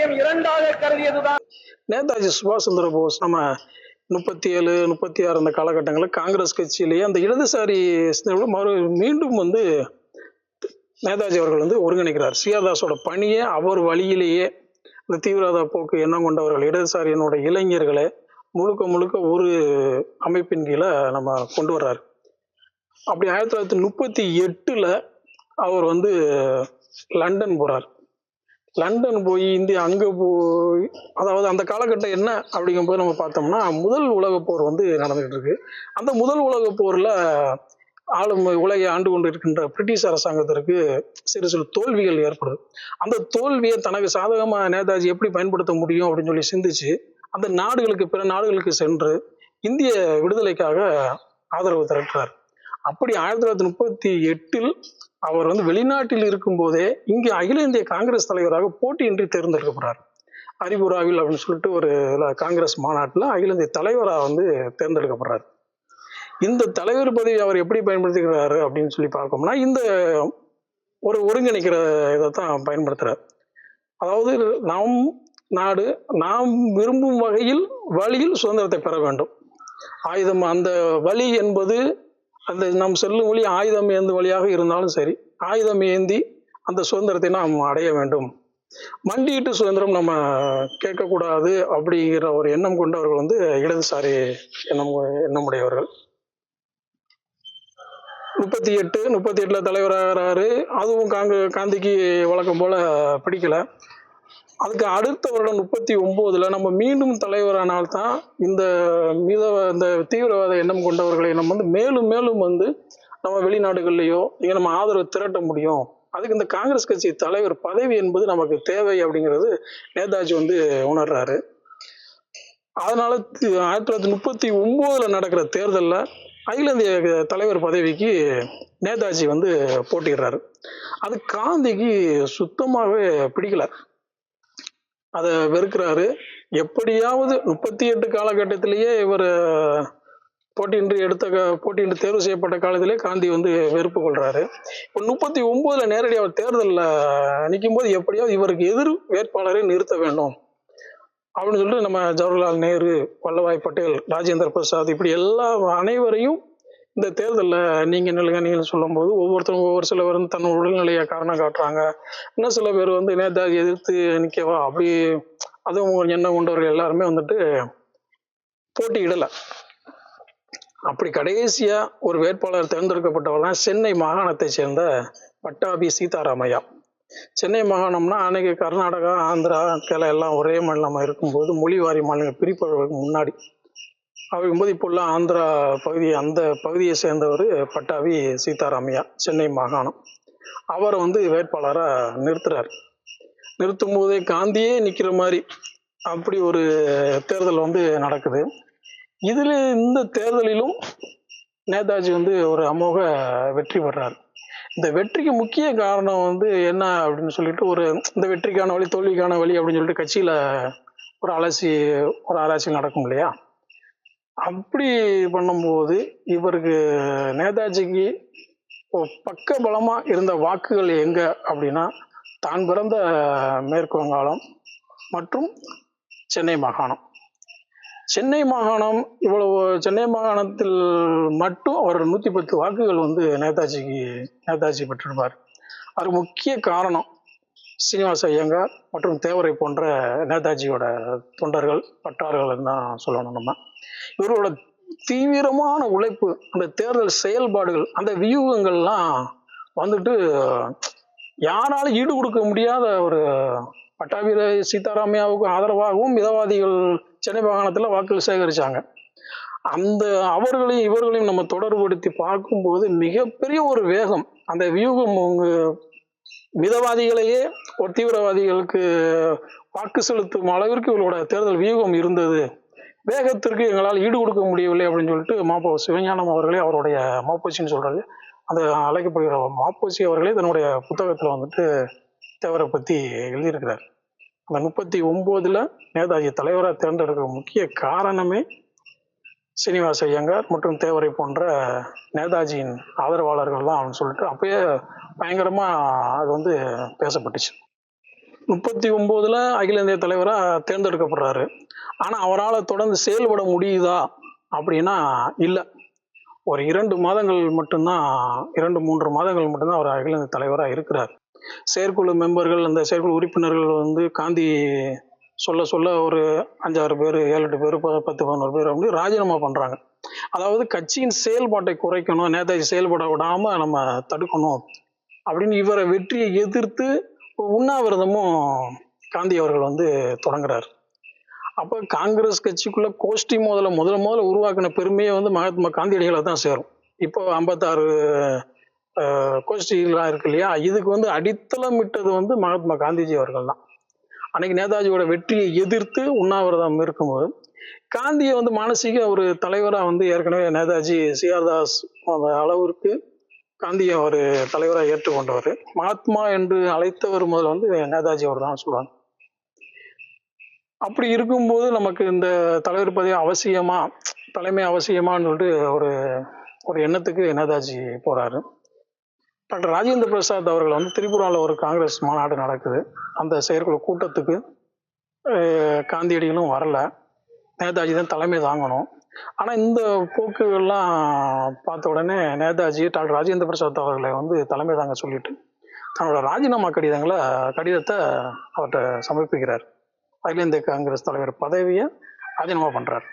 சமுதாயம் இரண்டாக கருதியதுதான். நேதாஜி சுபாஷ் சந்திர போஸ் நம்ம முப்பத்தி ஏழு முப்பத்தி ஆறு அந்த காலகட்டங்களில் காங்கிரஸ் கட்சியிலேயே அந்த இடதுசாரி மறு மீண்டும் வந்து நேதாஜி அவர்கள் வந்து ஒருங்கிணைக்கிறார். சியாதாஸோட பணியை அவர் வழியிலேயே இந்த தீவிரவாத போக்கு எண்ணம் கொண்டவர்கள் இடதுசாரியினோட இளைஞர்களை முழுக்க முழுக்க ஒரு அமைப்பின் கீழே நம்ம கொண்டு வர்றாரு. அப்படி ஆயிரத்தி தொள்ளாயிரத்தி முப்பத்தி எட்டில் அவர் வந்து லண்டன் போகிறார் லண்டன் போய் இந்தியா அங்க போய் அதாவது அந்த காலகட்டம் என்ன அப்படிங்கும்போது நம்ம பார்த்தோம்னா முதல் உலகப் போர் வந்து நடந்துகிட்டு இருக்கு. அந்த முதல் உலகப் போர்ல ஆளும் உலகை ஆண்டு கொண்டு இருக்கின்ற பிரிட்டிஷ் அரசாங்கத்திற்கு சிறு சிறு தோல்விகள் ஏற்படுது. அந்த தோல்வியை தனக்கு சாதகமா நேதாஜி எப்படி பயன்படுத்த முடியும் அப்படின்னு சொல்லி சிந்திச்சு அந்த நாடுகளுக்கு பிற நாடுகளுக்கு சென்று இந்திய விடுதலைக்காக ஆதரவு திரட்டுறாரு. அப்படி ஆயிரத்தி தொள்ளாயிரத்தி முப்பத்தி எட்டில் அவர் வந்து வெளிநாட்டில் இருக்கும்போதே இங்கே அகில இந்திய காங்கிரஸ் தலைவராக போட்டியின்றி தேர்ந்தெடுக்கப்படுறார். அரிபுராவில் அப்படின்னு சொல்லிட்டு ஒரு காங்கிரஸ் மாநாட்டில் அகில இந்திய தலைவராக வந்து தேர்ந்தெடுக்கப்படுறார். இந்த தலைவர் பதவி அவர் எப்படி பயன்படுத்திக்கிறாரு அப்படின்னு சொல்லி பார்க்கோம்னா இந்த ஒரு ஒருங்கிணைக்கிற இதை தான் பயன்படுத்துகிறார் அதாவது நாம் நாடு நாம் விரும்பும் வகையில் வழியில் சுதந்திரத்தை பெற வேண்டும். ஆயுதம் அந்த வழி என்பது அந்த நாம் செல்லும் வழி ஆயுதம் ஏந்து வழியாக இருந்தாலும் சரி ஆயுதம் ஏந்தி அந்த சுதந்திரத்தை நாம் அடைய வேண்டும். மண்டியிட்டு சுதந்திரம் நம்ம கேட்கக்கூடாது அப்படிங்கிற ஒரு எண்ணம் கொண்டவர்கள் வந்து இடதுசாரி எண்ணம் எண்ணமுடையவர்கள். முப்பத்தி எட்டு முப்பத்தி எட்டில் தலைவராகிறாரு. அதுவும் காங்க காந்திக்கு வழக்கம் போல பிடிக்கல. அதுக்கு அடுத்த வருடம் முப்பத்தி ஒன்பதுல நம்ம மீண்டும் தலைவரானால் தான் இந்த மீத இந்த தீவிரவாத எண்ணம் கொண்டவர்களை நம்ம வந்து மேலும் மேலும் வந்து நம்ம வெளிநாடுகள்லையோ இங்க நம்ம ஆதரவு திரட்ட முடியும். அதுக்கு இந்த காங்கிரஸ் கட்சி தலைவர் பதவி என்பது நமக்கு தேவை அப்படிங்கிறது நேதாஜி வந்து உணர்றாரு. அதனால ஆயிரத்தி தொள்ளாயிரத்தி முப்பத்தி ஒன்பதுல நடக்கிற தேர்தலில் அகில இந்திய தலைவர் பதவிக்கு நேதாஜி வந்து போட்டிடுறாரு அது காந்திக்கு சுத்தமாகவே பிடிக்கல. அதை வெறுக்கிறாரு. எப்படியாவது முப்பத்தி எட்டு காலகட்டத்திலேயே இவர் போட்டியின்றி எடுத்த போட்டியின்றி தேர்வு செய்யப்பட்ட காலத்திலே காந்தி வந்து வெறுப்பு கொள்றாரு. இப்போ முப்பத்தி ஒன்பதுல நேரடியாக அவர் தேர்தலில் நிற்கும் போது எப்படியாவது இவருக்கு எதிர் வேட்பாளரை நிறுத்த வேண்டும். அப்படின்னு சொல்லிட்டு நம்ம ஜவஹர்லால் நேரு வல்லபாய் பட்டேல் ராஜேந்திர பிரசாத் இப்படி எல்லா அனைவரையும் இந்த தேர்தலில் நீங்கள் நில்லுங்க நீங்கள் சொல்லும்போது ஒவ்வொருத்தரும் ஒவ்வொரு சில வந்து தன் உடல்நிலையை காரணம் காட்டுறாங்க. இன்னும் சில பேர் வந்து நேதாஜி எதிர்த்து நிற்கவா அப்படி அதுவும் எண்ணம் கொண்டவர்கள் எல்லாருமே வந்துட்டு போட்டியிடலை. அப்படி கடைசியா ஒரு வேட்பாளர் தேர்ந்தெடுக்கப்பட்டவர் தான் சென்னை மாகாணத்தை சேர்ந்த பட்டாபி சீதாராமையா. சென்னை மாகாணம்னா அன்னைக்கு கர்நாடகா ஆந்திரா கேரளா எல்லாம் ஒரே மாநிலமாக இருக்கும்போது மொழிவாரி மாநிலங்கள் பிரிப்பதற்கு முன்னாடி அப்படிங்கும்போது இப்போல்லாம் ஆந்திரா பகுதி அந்த பகுதியை சேர்ந்தவர் பட்டாவி சீதாராமையா சென்னை மாகாணம். அவரை வந்து வேட்பாளராக நிறுத்துறார். நிறுத்தும் போதே காந்தியே நிற்கிற மாதிரி அப்படி ஒரு தேர்தல் வந்து நடக்குது. இதில் இந்த தேர்தலிலும் நேதாஜி வந்து ஒரு அமோக வெற்றி பெறார். இந்த வெற்றிக்கு முக்கிய காரணம் வந்து என்ன அப்படின்னு சொல்லிட்டு ஒரு இந்த வெற்றிக்கான வழி தோல்விக்கான வழி அப்படின்னு சொல்லிட்டு கட்சியில் ஒரு அலசி ஒரு ஆராய்ச்சி நடக்கும் இல்லையா அப்படி பண்ணும்போது இவருக்கு நேதாஜிக்கு பக்க பலமாக இருந்த வாக்குகள் எங்கே அப்படின்னா தான் பிறந்த மேற்கு வங்காளம் மற்றும் சென்னை மாகாணம். சென்னை மாகாணம் இவ்வளவு சென்னை மாகாணத்தில் மட்டும் அவர் நூற்றி பத்து வாக்குகள் வந்து நேதாஜிக்கு நேதாஜி பெற்றிருப்பார். அது முக்கிய காரணம் சீனிவாச ஐயங்கார் மற்றும் தேவரை போன்ற நேதாஜியோட தொண்டர்கள் பற்றார்கள் தான் சொல்லணும் நம்ம. இவரோட தீவிரமான உழைப்பு அந்த தேர்தல் செயல்பாடுகள் அந்த வியூகங்கள்லாம் வந்துட்டு யாராலும் ஈடு கொடுக்க முடியாத ஒரு பட்டாபிர சீதாராமையாவுக்கு ஆதரவாகவும் மிதவாதிகள் சென்னை மாகாணத்தில் வாக்குகள் சேகரிச்சாங்க. அந்த அவர்களையும் இவர்களையும் நம்ம தொடர்புபடுத்தி பார்க்கும்போது மிகப்பெரிய ஒரு வேகம் அந்த வியூகம் உங்க மிதவாதிகளையே ஒரு தீவிரவாதிகளுக்கு வாக்கு செலுத்தும் அளவிற்கு இவர்களோட தேர்தல் வியூகம் இருந்தது. வேகத்திற்கு எங்களால் ஈடு கொடுக்க முடியவில்லை அப்படின்னு சொல்லிட்டு மாப்போ சிவஞானம் அவர்களே அவருடைய மாப்போசின்னு சொல்றது அந்த அழைக்கப்படுகிற மாப்போசி அவர்களே தன்னுடைய புத்தகத்தில் வந்துட்டு தேவரை பற்றி எழுதியிருக்கிறார். அந்த முப்பத்தி ஒம்போதுல நேதாஜி தலைவராக தேர்ந்தெடுக்கிற முக்கிய காரணமே சீனிவாச ஐயங்கார் மற்றும் தேவரை போன்ற நேதாஜியின் ஆதரவாளர்கள் தான் அப்படின்னு சொல்லிட்டு அப்பயே பயங்கரமா அது வந்து பேசப்பட்டுச்சு. முப்பத்தி ஒன்பதுல அகில இந்திய தலைவராக தேர்ந்தெடுக்கப்படுறாரு. ஆனால் அவரால் தொடர்ந்து செயல்பட முடியுதா? அப்படின்னா இல்லை. ஒரு இரண்டு மாதங்கள் மட்டும்தான் இரண்டு மூன்று மாதங்கள் மட்டும்தான் அவர் அகில இந்திய தலைவராக இருக்கிறார். செயற்குழு மெம்பர்கள் அந்த செயற்குழு உறுப்பினர்கள் வந்து காந்தி சொல்ல சொல்ல ஒரு அஞ்சாறு பேர் ஏழு எட்டு பேர் ப- பத்து பதினோரு பேர் அப்படி ராஜினாமா பண்ணுறாங்க அதாவது கட்சியின் செயல்பாட்டை குறைக்கணும் நேதாஜி செயல்பட விடாமல் நம்ம தடுக்கணும். அப்படின்னு இவரை வெற்றியை எதிர்த்து உண்ணாவிரதமும் காந்தி அவர்கள் வந்து தொடங்குறார். அப்போ காங்கிரஸ் கட்சிக்குள்ள கோஷ்டி முதல்ல முதல்ல முதல்ல உருவாக்கின பெருமையை வந்து மகாத்மா காந்தியடிகளை தான் சேரும். இப்போ ஐம்பத்தாறு கோஷ்டிகளாக இருக்கு இல்லையா? இதுக்கு வந்து அடித்தளமிட்டது வந்து மகாத்மா காந்திஜி அவர்கள் தான். அன்னைக்கு நேதாஜியோட வெற்றியை எதிர்த்து உண்ணாவிரதம் இருக்கும்போது காந்தியை வந்து மானசீக ஒரு தலைவராக வந்து ஏற்கனவே நேதாஜி சிஆர்தாஸ் அந்த அளவிற்கு காந்தியை ஒரு தலைவராக ஏற்றுக்கொண்டவர். மகாத்மா என்று அழைத்தவர் முதல் வந்து நேதாஜி அவர் தான் சொல்லுவாங்க அப்படி இருக்கும்போது நமக்கு இந்த தலைவர் பதவி அவசியமா தலைமை அவசியமான்னு சொல்லிட்டு ஒரு ஒரு எண்ணத்துக்கு நேதாஜி போறாரு. டாக்டர் ராஜேந்திர பிரசாத் அவர்கள் வந்து திரிபுராவில் ஒரு காங்கிரஸ் மாநாடு நடக்குது. அந்த செயற்குழு கூட்டத்துக்கு காந்தியடிகளும் வரல. நேதாஜி தான் தலைமை தாங்கணும். ஆனால் இந்த போக்குகள்லாம் பார்த்த உடனே நேதாஜி டாக்டர் ராஜேந்திர பிரசாத் அவர்களை வந்து தலைமை தாங்க சொல்லிட்டு தன்னோட ராஜினாமா கடிதங்களை கடிதத்தை அவர்கிட்ட சமர்ப்பிக்கிறார். அகில இந்திய காங்கிரஸ் தலைவர் பதவியை ராஜினாமா பண்றார்.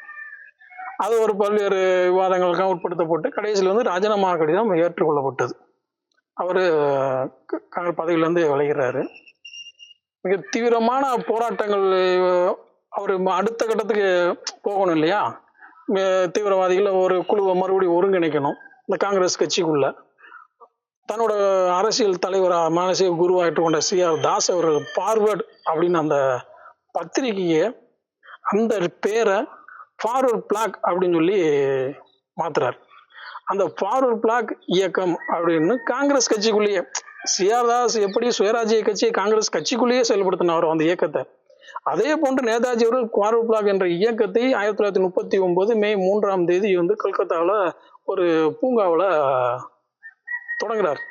அது ஒரு பல்வேறு விவாதங்களுக்கும் உட்படுத்தப்பட்டு கடைசியில் வந்து ராஜினாமா கடிதம் ஏற்றுக்கொள்ளப்பட்டது. அவர் பதவியிலேருந்து விளைகிறாரு மிக தீவிரமான போராட்டங்கள் அவர் அடுத்த கட்டத்துக்கு போகணும் இல்லையா? தீவிரவாதிகள் ஒரு குழுவை மறுபடியும் ஒருங்கிணைக்கணும் இந்த காங்கிரஸ் கட்சிக்குள்ள. தன்னோட அரசியல் தலைவராக மானசீக குருவாயிட்டு கொண்ட சி. ஆர். தாஸ் அவர்கள் பார்வர்ட் அப்படின்னு அந்த பத்திரிகையை அந்த பேரை ஃபார்வர்ட் பிளாக் அப்படின்னு சொல்லி மாத்துறாரு. அந்த ஃபார்வர்ட் பிளாக் இயக்கம் அப்படின்னு காங்கிரஸ் கட்சிக்குள்ளேயே சிஆர் தாஸ் எப்படி சுயராஜ்ய கட்சியை காங்கிரஸ் கட்சிக்குள்ளேயே செயல்படுத்தினாரோ அந்த இயக்கத்தை அதே போன்று நேதாஜி அவர்கள் ஃபார்வர்ட் பிளாக் என்ற இயக்கத்தை ஆயிரத்தி தொள்ளாயிரத்தி முப்பத்தி ஒன்பது மே மூன்றாம் தேதி வந்து கல்கத்தாவில் ஒரு பூங்காவில் தொடங்குறார்.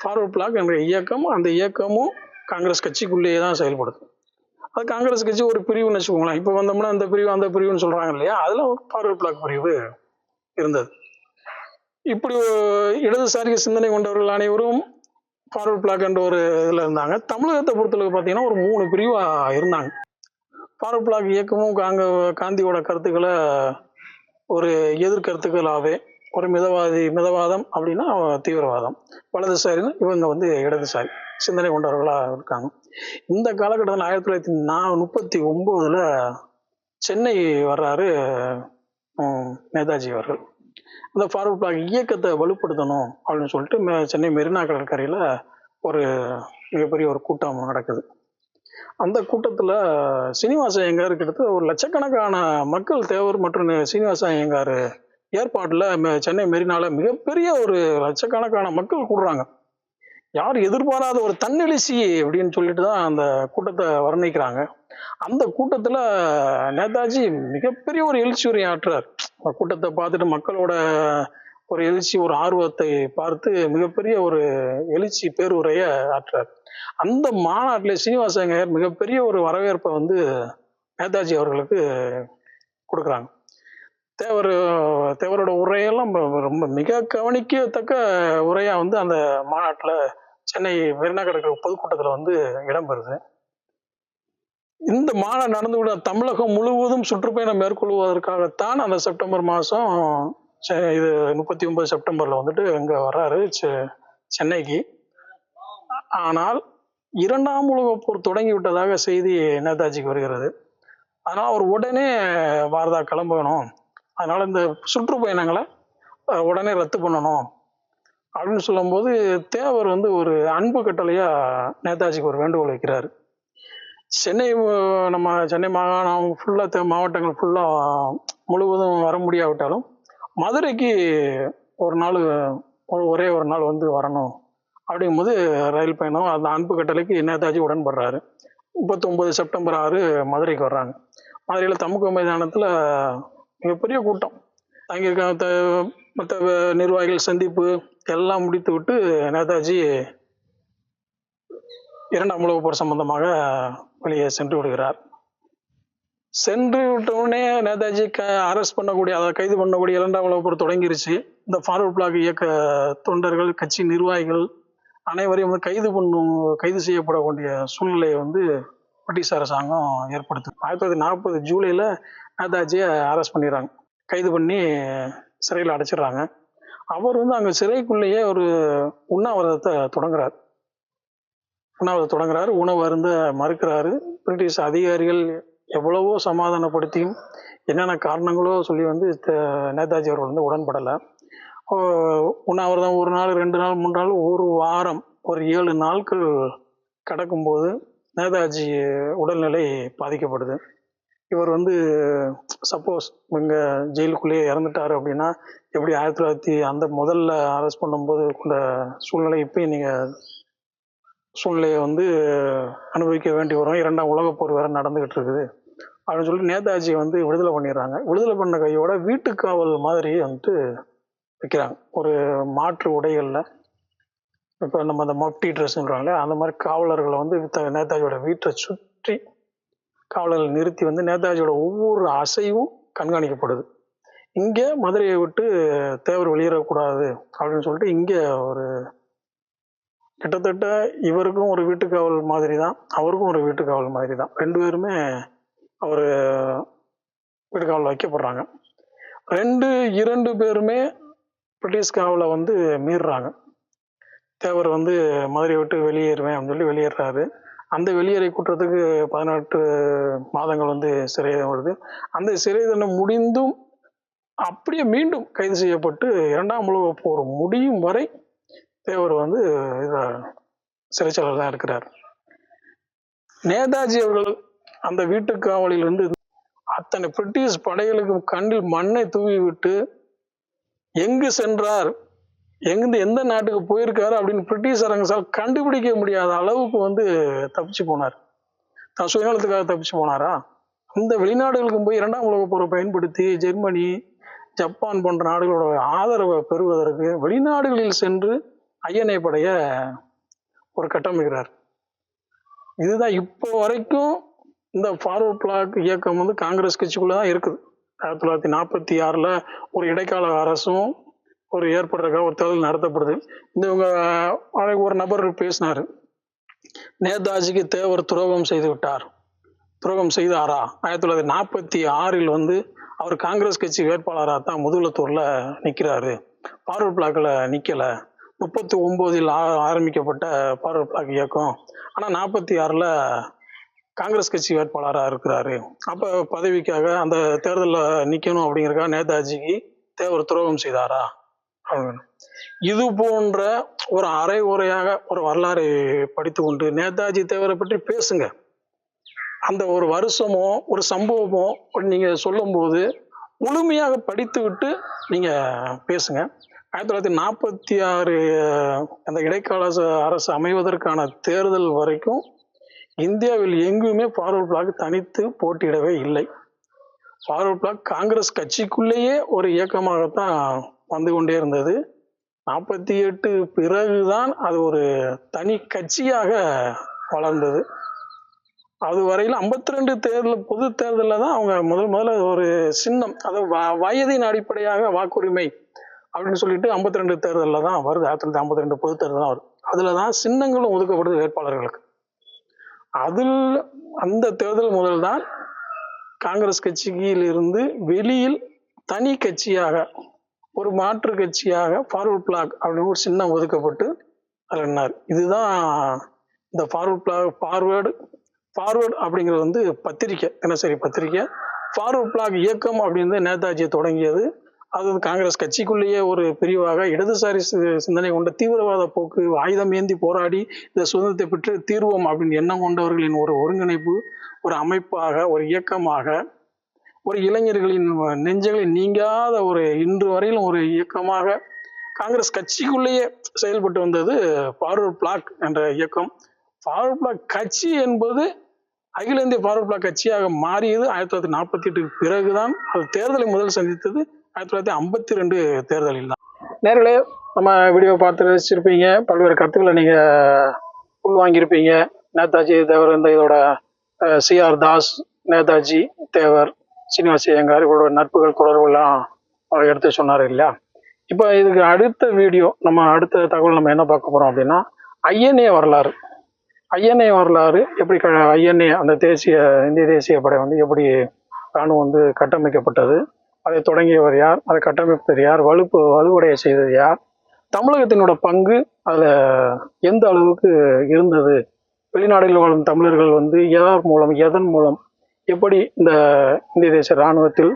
ஃபார்வர்ட் பிளாக் என்ற இயக்கம் அந்த இயக்கமும் காங்கிரஸ் கட்சிக்குள்ளேயே தான் செயல்படுது. அது காங்கிரஸ் கட்சி ஒரு பிரிவுன்னு வச்சுக்கோங்களேன். இப்போ வந்தோம்னா அந்த பிரிவு அந்த பிரிவுன்னு சொல்றாங்க இல்லையா? அதுல ஃபார்வர்ட் பிளாக் பிரிவு இருந்தது. இப்படி இடதுசாரி சிந்தனை கொண்டவர்கள் அனைவரும் ஃபார்வர்ட் பிளாக்ன்ற ஒரு இதில் இருந்தாங்க. தமிழகத்தை பொறுத்தளவுக்கு பார்த்தீங்கன்னா ஒரு மூணு பிரிவாக இருந்தாங்க. ஃபார்வர்ட் பிளாக் இயக்கமும் காங்க காந்தியோட கருத்துக்களை ஒரு எதிர்கருத்துக்களாகவே ஒரு மிதவாதி மிதவாதம் அப்படின்னா தீவிரவாதம். வலதுசாரின்னா இவங்க வந்து இடதுசாரி. சிந்தனை கொண்டவர்களாக இருக்காங்க. இந்த காலகட்டத்தில் ஆயிரத்தி தொள்ளாயிரத்தி நா முப்பத்தி ஒம்போதில் சென்னை வர்றாரு நேதாஜி அவர்கள். அந்த ஃபார்வர்ட் பிளாக் இயக்கத்தை வலுப்படுத்தணும் அப்படின்னு சொல்லிட்டு சென்னை மெரினா கடற்கரையில் ஒரு மிகப்பெரிய ஒரு கூட்டம் நடக்குது. அந்த கூட்டத்தில் சீனிவாச ஐயங்கார் கிட்டத்தட்ட ஒரு லட்சக்கணக்கான மக்கள் தேவர் மற்றும் சீனிவாச ஐயங்கார் ஏற்பாட்டில் சென்னை மெரினால மிகப்பெரிய ஒரு லட்சக்கணக்கான மக்கள் கூடுறாங்க. யார் எதிர்பாராத ஒரு தன்னெழுச்சி அப்படின்னு சொல்லிட்டு தான் அந்த கூட்டத்தை வர்ணிக்கிறாங்க. அந்த கூட்டத்தில் நேதாஜி மிகப்பெரிய ஒரு எழுச்சி உரை ஆற்றுறார். கூட்டத்தை பார்த்துட்டு மக்களோட ஒரு எழுச்சி ஒரு ஆர்வத்தை பார்த்து மிகப்பெரிய ஒரு எழுச்சி பேருரையை ஆற்றுறார். அந்த மாநாட்டில் சீனிவாசங்கர் மிகப்பெரிய ஒரு வரவேற்பை வந்து நேதாஜி அவர்களுக்கு கொடுக்குறாங்க. தேவர் தேவரோட உரையெல்லாம் ரொம்ப- மிக கவனிக்கத்தக்க உரையாக வந்து அந்த மாநாட்டில் சென்னை மெரினா கடற்கரை பொதுக்கூட்டத்தில் வந்து இடம்பெறுது. இந்த மாநாடு நடந்துவிட தமிழகம் முழுவதும் சுற்றுப்பயணம் மேற்கொள்வதற்காகத்தான் அந்த செப்டம்பர் மாதம் இது முப்பத்தி ஒன்பது செப்டம்பரில் வந்துட்டு இங்கே வர்றாரு செ- சென்னைக்கு. ஆனால் இரண்டாம் உலக போர் தொடங்கி விட்டதாக செய்தி நேதாஜிக்கு வருகிறது. அதனால் அவர் உடனே வாரதா கிளம்பணும். அதனால் இந்த சுற்றுப்பயணங்களை உடனே ரத்து பண்ணணும் அப்படின்னு சொல்லும்போது தேவர் வந்து ஒரு அன்பு கட்டளையாக நேதாஜிக்கு ஒரு வேண்டுகோள் வைக்கிறாரு. சென்னை நம்ம சென்னை மாகாணம் ஃபுல்லாக மாவட்டங்கள் ஃபுல்லாக முழுவதும் வர முடியாவிட்டாலும் மதுரைக்கு ஒரு நாள் ஒரே ஒரு நாள் வந்து வரணும். அப்படிங்கும்போது ரயில் பயணம் அந்த அன்பு கட்டளைக்கு நேதாஜி உடன்படுறாரு. முப்பத்தொம்பது செப்டம்பர் ஆறு மதுரைக்கு வர்றாங்க. மதுரையில் தமுக மைதானத்தில் மிகப்பெரிய கூட்டம். அங்கே மற்ற நிர்வாகிகள் சந்திப்பு எல்லாம் முடித்து விட்டு நேதாஜி இரண்டாம் உலக போர் சம்பந்தமாக வெளியே சென்று விடுகிறார். சென்று விட்ட உடனே நேதாஜி க அரெஸ்ட் பண்ணக்கூடிய அதை கைது பண்ணக்கூடிய இரண்டாம் உலக போர் தொடங்கிருச்சு. இந்த ஃபார்வர்ட் பிளாக் இயக்க தொண்டர்கள் கட்சி நிர்வாகிகள் அனைவரையும் வந்து கைது பண்ணும் கைது செய்யப்படக்கூடிய சூழ்நிலையை வந்து பிரிட்டிஷ் அரசாங்கம் ஏற்படுத்து. ஆயிரத்தி தொள்ளாயிரத்தி நாற்பது ஜூலையில் நேதாஜியை அரெஸ்ட் பண்ணிடுறாங்க. கைது பண்ணி சிறையில் அடைச்சிடுறாங்க. அவர் வந்து அங்கே சிறைக்குள்ளேயே ஒரு உண்ணாவிரதத்தை தொடங்குறார். உண்ணாவிரதம் தொடங்குறாரு உணவு அருந்த மறுக்கிறாரு. பிரிட்டிஷ் அதிகாரிகள் எவ்வளவோ சமாதானப்படுத்தியும் என்னென்ன காரணங்களோ சொல்லி வந்து த- நேதாஜி அவர்கள் வந்து உடன்படலை. உண்ணாவிரதம் ஒரு நாள் ரெண்டு நாள் மூணு நாள் ஒரு வாரம் ஒரு ஏழு நாட்கள் கடக்கும்போது நேதாஜி உடல்நிலை பாதிக்கப்படுது. இவர் வந்து சப்போஸ் இங்கே ஜெயிலுக்குள்ளேயே இறந்துட்டாரு அப்படின்னா எப்படி ஆயிரத்தி தொள்ளாயிரத்தி அந்த முதல்ல அரெஸ்ட் பண்ணும்போது உள்ள சூழ்நிலை இப்பயும் நீங்கள் சூழ்நிலையை வந்து அனுபவிக்க வேண்டி வரும். இரண்டாம் உலகப் போர் வேற நடந்துகிட்டு இருக்குது அப்படின்னு சொல்லிட்டு நேதாஜி வந்து விடுதலை பண்ணிடுறாங்க. விடுதலை பண்ண கையோட வீட்டுக்காவல் மாதிரி வந்துட்டு வைக்கிறாங்க. ஒரு மாற்று உடைகளில். இப்போ நம்ம அந்த மப்டி ட்ரெஸ் அந்த மாதிரி காவலர்களை வந்து நேதாஜியோட வீட்டை சுற்றி காவலர்கள் நிறுத்தி வந்து நேதாஜியோட ஒவ்வொரு அசைவும் கண்காணிக்கப்படுது. இங்கே மதுரையை விட்டு தேவர் வெளியேறக்கூடாது அப்படின்னு சொல்லிட்டு இங்கே ஒரு கிட்டத்தட்ட இவருக்கும் ஒரு வீட்டுக்காவல் மாதிரி தான் அவருக்கும் ஒரு வீட்டுக்காவல் மாதிரி தான் ரெண்டு பேருமே அவர் வீட்டுக்காவல் வைக்கப்படுறாங்க. ரெண்டு இரண்டு பேருமே பிரிட்டிஷ் காவலை வந்து மீறுறாங்க. தேவர் வந்து மதுரையை விட்டு வெளியேறுவேன் அப்படின்னு சொல்லி வெளியேறாரு. அந்த வெளியேறை குற்றத்துக்கு பதினெட்டு மாதங்கள் வந்து சிறை வருது. அந்த சிறை தண்டனை முடிந்தும் அப்படியே மீண்டும் கைது செய்யப்பட்டு இரண்டாம் உலக போர் முடியும் வரை தேவர் வந்து இத சிறைச்சாலையில் தான் இருக்கிறார் நேதாஜி அவர்கள் அந்த வீட்டு காவலிலிருந்து அத்தனை பிரிட்டிஷ் படைகளுக்கு கண்ணில் மண்ணை தூவி விட்டு எங்கு சென்றார்? எங்கிருந்து எந்த நாட்டுக்கு போயிருக்காரு? அப்படின்னு பிரிட்டிஷ் அரங்கசால் கண்டுபிடிக்க முடியாத அளவுக்கு வந்து தப்பிச்சு போனார். தான் சுயநலத்துக்காக தப்பிச்சு போனாரா? இந்த வெளிநாடுகளுக்கும் போய் இரண்டாம் உலக போரை பயன்படுத்தி ஜெர்மனி ஜப்பான் போன்ற நாடுகளோட ஆதரவை பெறுவதற்கு வெளிநாடுகளில் சென்று ஐயனை படைய ஒரு கட்டமைக்கிறார். இதுதான் இப்போ வரைக்கும் இந்த ஃபார்வர்ட் பிளாக் இயக்கம் வந்து காங்கிரஸ் கட்சிக்குள்ளே தான் இருக்குது. ஆயிரத்தி தொள்ளாயிரத்தி நாற்பத்தி ஆறில் ஒரு இடைக்கால அரசும் ஒரு ஏற்படுறதுக்காக ஒரு தேர்தல் நடத்தப்படுது. இந்த இவங்க ஒரு நபர் பேசினார். நேதாஜிக்கு தேவர் துரோகம் செய்து விட்டார். துரோகம் செய்தாரா? ஆயிரத்தி தொள்ளாயிரத்தி நாற்பத்தி ஆறில் வந்து அவர் காங்கிரஸ் கட்சி வேட்பாளராக தான் முதுகுளத்தூரில் நிற்கிறாரு பார்வர்ட் பிளாக்கில் நிற்கலை முப்பத்தி ஒம்போதில் ஆரம்பிக்கப்பட்ட ஃபார்வர்ட் பிளாக் இயக்கம். ஆனால் நாற்பத்தி ஆறில் காங்கிரஸ் கட்சி வேட்பாளராக இருக்கிறாரு. அப்போ பதவிக்காக அந்த தேர்தலில் நிற்கணும் அப்படிங்கிறக்காக நேதாஜிக்கு தேவர் துரோகம் செய்தாரா? அப்படின்னு. இது போன்ற ஒரு அரை உரையாக ஒரு வரலாறை படித்து கொண்டு நேதாஜி தேவரை பற்றி பேசுங்க. அந்த ஒரு வருஷமோ ஒரு சம்பவமோ நீங்க சொல்லும்போது முழுமையாக படித்து விட்டு நீங்க பேசுங்க. ஆயிரத்தி தொள்ளாயிரத்தி நாற்பத்தி ஆறு அந்த இடைக்கால ச- அரசு அமைவதற்கான தேர்தல் வரைக்கும் இந்தியாவில் எங்குமே ஃபார்வர்ட் பிளாக் தனித்து போட்டியிடவே இல்லை. ஃபார்வர்ட் பிளாக் காங்கிரஸ் கட்சிக்குள்ளேயே ஒரு இயக்கமாகத்தான் வந்து கொண்டே இருந்தது. நாற்பத்தி எட்டு பிறகுதான் அது ஒரு தனி கட்சியாக வளர்ந்தது. அது வரையில் 52 ரெண்டு தேர்தல் பொது தேர்தலில் தான் அவங்க முதல் முதல்ல ஒரு சின்னம் அதாவது வ- வயதின் அடிப்படையாக வாக்குரிமை அப்படின்னு சொல்லிட்டு 52 ரெண்டு தேர்தலில் தான் வருது. ஆயிரத்தி தொள்ளாயிரத்தி ஐம்பத்தி ரெண்டு பொது தேர்தல் தான் வருது. அதில் தான் சின்னங்களும் ஒதுக்கப்படுது வேட்பாளர்களுக்கு. அதில் அந்த தேர்தல் முதல் தான் காங்கிரஸ் கட்சியிலிருந்து வெளியில் தனி கட்சியாக ஒரு மாற்று கட்சியாக ஃபார்வர்ட் பிளாக் அப்படின்னு ஒரு சின்னம் ஒதுக்கப்பட்டு அதில் இதுதான் இந்த ஃபார்வர்ட் பிளாக் ஃபார்வேர்டு ஃபார்வேர்டு அப்படிங்கிறது வந்து பத்திரிக்கை தினசரி பத்திரிக்கை. ஃபார்வர்ட் பிளாக் இயக்கம் அப்படின்னு நேதாஜி தொடங்கியது அது வந்து காங்கிரஸ் கட்சிக்குள்ளேயே ஒரு பிரிவாக இடதுசாரி சி- சிந்தனை கொண்ட தீவிரவாத போக்கு ஆயுதம் ஏந்தி போராடி இந்த சுதந்திரத்தை பெற்று தீர்வோம் அப்படின்னு எண்ணம் கொண்டவர்களின் ஒரு ஒருங்கிணைப்பு ஒரு அமைப்பாக ஒரு இயக்கமாக ஒரு இளைஞர்களின் நெஞ்சங்களில் நீங்காத ஒரு இன்று வரையிலும் ஒரு இயக்கமாக காங்கிரஸ் கட்சிக்குள்ளேயே செயல்பட்டு வந்தது ஃபார்வர்ட் பிளாக் என்ற இயக்கம். ஃபார்வர்ட் பிளாக் கட்சி என்பது அகில இந்திய ஃபார்வர்ட் பிளாக் கட்சியாக மாறியது ஆயிரத்தி தொள்ளாயிரத்தி நாற்பத்தி எட்டுக்கு பிறகுதான் அது தேர்தலை முதல் சந்தித்தது. ஆயிரத்தி தொள்ளாயிரத்தி ஐம்பத்தி ரெண்டு தேர்தலில் தான். நேர்களே நம்ம வீடியோ பார்த்து ரசிச்சிருப்பீங்க பல்வேறு கருத்துக்களை நீங்கள் உள்வாங்கியிருப்பீங்க. நேதாஜி தேவர் இந்த இதோட சிஆர் தாஸ் நேதாஜி தேவர் சீனிவாசி ஐயங்கார் இவரோட நட்புகள் தொடர்புலாம் அவர் எடுத்து சொன்னார் இல்லையா? இப்போ இதுக்கு அடுத்த வீடியோ நம்ம அடுத்த தகவல் நம்ம என்ன பார்க்க போகிறோம் அப்படின்னா ஐஎன்ஏ வரலாறு. ஐஎன்ஏ வரலாறு எப்படி க ஐஎன்ஏ அந்த தேசிய இந்திய தேசிய படை வந்து எப்படி ராணுவம் வந்து கட்டமைக்கப்பட்டது அதை தொடங்கியவர் யார்? அதை கட்டமைப்பது யார்? வலுப்பு வலுவடைய செய்தது யார்? தமிழகத்தினோட பங்கு அதில் எந்த அளவுக்கு இருந்தது? வெளிநாடுகளில் வாழும் தமிழர்கள் வந்து எதார் மூலம் எதன் மூலம் எப்படி இந்த இந்திய தேச இராணுவத்தில்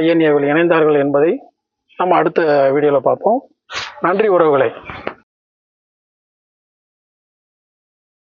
ஐஎன்ஏவில் இணைந்தார்கள் என்பதை நம்ம அடுத்த வீடியோவில் பார்ப்போம். நன்றி உறவுகளை.